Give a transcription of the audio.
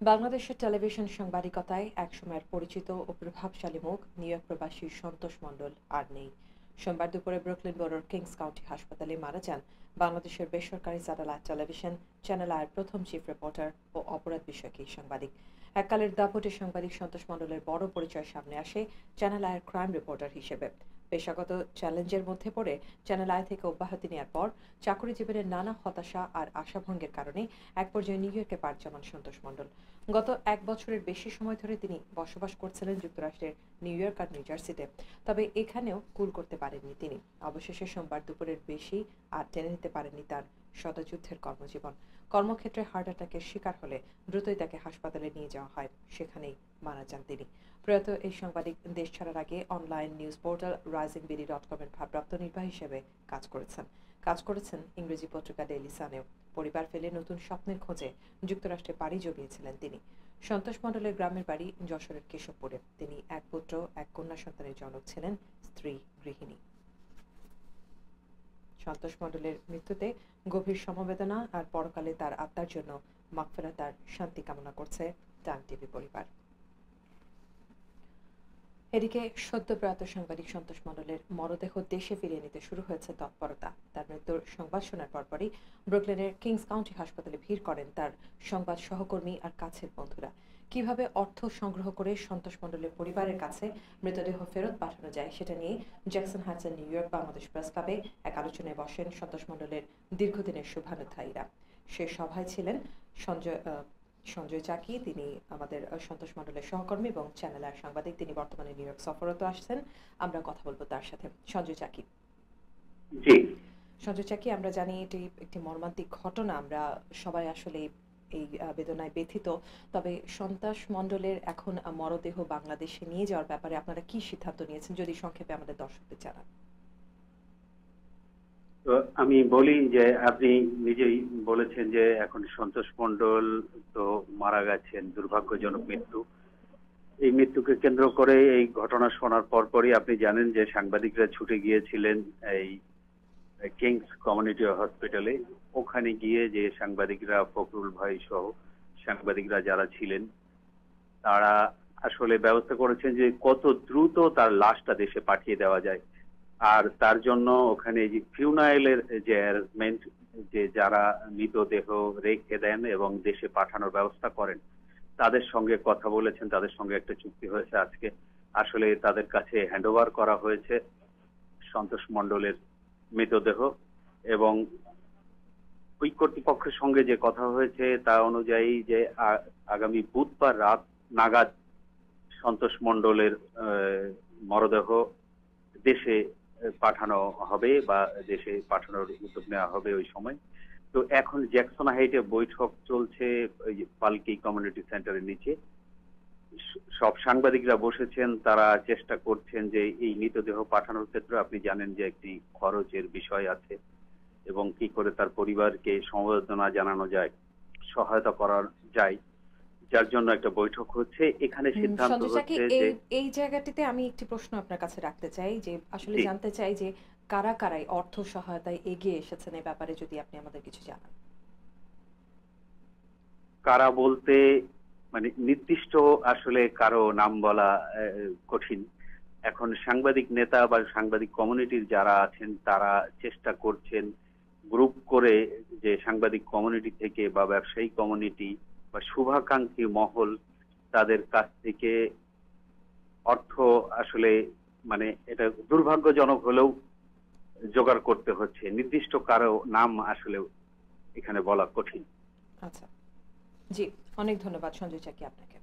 বাংলাদেশের টেলিভিশন সাংবাদিকতায় একসময়ের পরিচিত ও প্রভাবশালী মুখ নিউ ইয়র্ক প্রবাসী সন্তোষ মণ্ডল আর নেই। সোমবার দুপুরে ব্রুকলিন বরোর কিংস কাউন্টি হাসপাতালে মারা যান বাংলাদেশের বেসরকারি স্যাটেলাইট টেলিভিশন চ্যানেল আয়ের প্রথম চিফ রিপোর্টার ও অপরাধ বিষয়ক এই সাংবাদিক। এককালের দাপটে সাংবাদিক সন্তোষ মণ্ডলের বড় পরিচয় সামনে আসে চ্যানেল আয়ের ক্রাইম রিপোর্টার হিসেবে। পেশাগত চ্যালেঞ্জের মধ্যে পড়ে চ্যানেল আয় থেকে অব্যাহতি নেওয়ার পর চাকরি জীবনের নানা হতাশা আর আশাভঙ্গের কারণে এক পর্যায়ে নিউ ইয়র্কে পাড় জমান সন্তোষ মণ্ডল। গত এক বছরের বেশি সময় ধরে তিনি বসবাস করছিলেন যুক্তরাষ্ট্রের নিউ ইয়র্ক আর নিউ জার্সিতে তবে এখানেও কুল করতে পারেননি তিনি। অবশেষে সোমবার দুপুরের বেশি আর টেনে নিতে পারেননি তার শতযুদ্ধের কর্মজীবন। কর্মক্ষেত্রে হার্ট অ্যাটাকের শিকার হলে দ্রুতই তাকে হাসপাতালে নিয়ে যাওয়া হয়। সেখানেই মারা যান তিনি। প্রয়াত এই সাংবাদিক দেশ ছাড়ার আগে online news portal rising BD dot কমের ভারপ্রাপ্ত নির্বাহী হিসেবে কাজ করেছেন। কাজ করেছেন ইংরেজি পত্রিকা ডেইলি সানেও। পরিবার ফেলে নতুন স্বপ্নের খোঁজে যুক্তরাষ্ট্রে পাড়ি জমিয়েছিলেন তিনি। সন্তোষ মণ্ডলের গ্রামের বাড়ি যশোরের কেশবপুরে। তিনি এক পুত্র, এক কন্যা সন্তানের জনক ছিলেন, স্ত্রী, গৃহিণী। সন্তোষ মণ্ডলের মৃত্যুতে গভীর সমবেদনা আর পরকালে তার আত্মার জন্য মাকফেরা তার শান্তি কামনা করছে টান টিভি পরিবার। এদিকে সদ্য প্রয়াত সাংবাদিক সন্তোষ মণ্ডলের মরদেহ দেশে ফিরিয়ে নিতে শুরু হয়েছে তৎপরতা। তার মৃত্যুর সংবাদ শোনার পরপরই ব্রুকলেনের কিংস কাউন্টি হাসপাতালে ভিড় করেন তার সংবাদ সহকর্মী আর কাছের বন্ধুরা। কীভাবে অর্থ সংগ্রহ করে সন্তোষ মণ্ডলের পরিবারের কাছে মৃতদেহ ফেরত পাঠানো যায় সেটা নিয়ে জ্যাকসন হাইটসের নিউ ইয়র্ক বাংলাদেশ প্রেস ক্লাবে এক আলোচনায় বসেন সন্তোষ মণ্ডলের দীর্ঘদিনের শুভানুধ্যায়ীরা। সে সভায় ছিলেন সঞ্জয় সঞ্জয় চাকি তিনি আমাদের সন্তোষ মণ্ডলের সহকর্মী এবং চ্যানেলের সাংবাদিক। তিনি বর্তমানে নিউ ইয়র্ক সফররত আসছেন। আমরা কথা বলব তার সাথে। সঞ্জয় চাকি। জি। সঞ্জয় চাকি আমরা জানি এটি একটি মর্মান্তিক ঘটনা। আমরা সবাই আসলে এই বেদনায় ব্যথিত। তবে সন্তাস মণ্ডলের এখন মরদেহ বাংলাদেশে নিয়ে যাওয়ার ব্যাপারে আপনারা কি সিদ্ধান্ত নিয়েছেন? যদি সংক্ষেপে আমাদের দর্শকদের জানান। তো আমি বলি যে, আপনি নিজেই বলেছেন যে, এখন সন্তোষ মণ্ডল তো মারা গেছেন, দুর্ভাগ্যজনক মৃত্যু। এই মৃত্যুকে কেন্দ্র করে এই ঘটনা শোনার পরপরই আপনি জানেন যে, সাংবাদিকরা ছুটে গিয়েছিলেন এই কিংস কমিউনিটি হসপিটালে। ওখানে গিয়ে যে সাংবাদিকরা ফখরুল ভাই সহ সাংবাদিকরা যারা ছিলেন, তারা আসলে ব্যবস্থা করেছেন যে, কত দ্রুত তার লাশটা দেশে পাঠিয়ে দেওয়া যায়। আর তার জন্য ওখানে যে ফিউনাইলের যে অ্যারেঞ্জমেন্ট, যে যারা মৃতদেহ রেখে দেন এবং দেশে পাঠানোর ব্যবস্থা করেন, তাদের সঙ্গে কথা বলেছেন, তাদের সঙ্গে একটা চুক্তি হয়েছে আজকে। আসলে তাদের কাছে হ্যান্ড করা হয়েছে সন্তোষ মণ্ডলের মৃতদেহ এবং ওই কর্তৃপক্ষের সঙ্গে যে কথা হয়েছে তা অনুযায়ী যে আগামী বুধবার রাত নাগাদ সন্তোষ মণ্ডলের মরদেহ দেশে পাঠানো হবে বা দেশে পাঠানোর উদ্যোগ নেওয়া হবে ওই সময়। তো এখন জ্যাকসন হাইটে বৈঠক চলছে পালকি কমিউনিটি সেন্টারের নিচে। সব সাংবাদিকরা বসেছেন, তারা চেষ্টা করছেন যে এই মৃতদেহ পাঠানোর ক্ষেত্রে আপনি জানেন যে একটি খরচের বিষয় আছে এবং কি করে তার পরিবারকে সমবেদনা জানানো যায়, সহায়তা করা যায়। যার জন্য একটা বৈঠক হচ্ছে। এখানে সিদ্ধান্ত হচ্ছে যে এই জায়গাটিতে আমি একটি প্রশ্ন আপনার কাছে রাখতে চাই যে আসলে জানতে চাই যে কারা কারাই অর্থ সহায়তায় এগিয়ে এসেছেন এই ব্যাপারে যদি আপনি আমাদের কিছু জানান। কারা বলতে মানে নির্দিষ্ট আসলে কারও নাম বলা কঠিন। এখন সাংবাদিক নেতা বা সাংবাদিক কমিউনিটির যারা আছেন তারা চেষ্টা করছেন গ্রুপ করে যে সাংবাদিক কমিউনিটি থেকে বা ব্যবসায়ী কমিউনিটি বা শুভাকাঙ্ক্ষী মহল তাদের কাছ থেকে অর্থ আসলে মানে এটা দুর্ভাগ্যজনক হলেও জোগাড় করতে হচ্ছে। নির্দিষ্ট কারও নাম আসলে এখানে বলা কঠিন। আচ্ছা। জি, অনেক ধন্যবাদ সঞ্জয় চাকি আপনাকে।